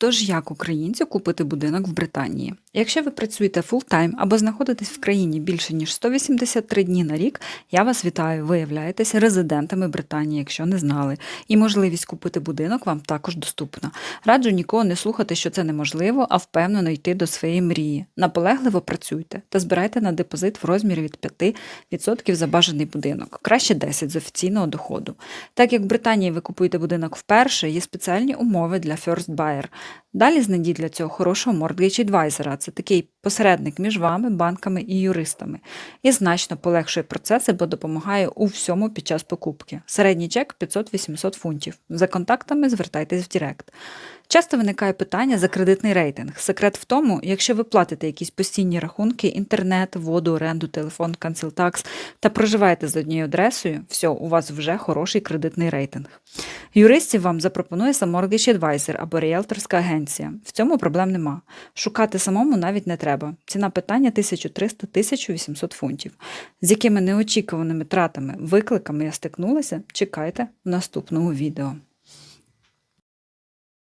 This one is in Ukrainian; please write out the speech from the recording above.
Тож як українцю купити будинок в Британії? Якщо ви працюєте фултайм або знаходитесь в країні більше ніж 183 дні на рік, я вас вітаю. Ви являєтесь резидентами Британії, якщо не знали. І можливість купити будинок вам також доступна. Раджу нікого не слухати, що це неможливо, а впевнено йти до своєї мрії. Наполегливо працюйте та збирайте на депозит в розмірі від 5% за бажаний будинок, краще 10% з офіційного доходу. Так як в Британії ви купуєте будинок вперше, є спеціальні умови для First Buyer. Далі знайдіть для цього хорошого Mortgage Advisor. Це такий посередник між вами, банками і юристами. І значно полегшує процеси, бо допомагає у всьому під час покупки. Середній чек 500-800 фунтів. За контактами звертайтесь в Директ. Часто виникає питання за кредитний рейтинг. Секрет в тому, якщо ви платите якісь постійні рахунки, інтернет, воду, оренду, телефон, канцелтакс та проживаєте за однією адресою, все, у вас вже хороший кредитний рейтинг. Юристів вам запропонує сам Mortgage Advisor або ріелторська агенція. В цьому проблем нема. Шукати самому навіть не треба. Ціна питання 1300-1800 фунтів. З якими неочікуваними тратами, викликами я стикнулася, чекайте в наступному відео.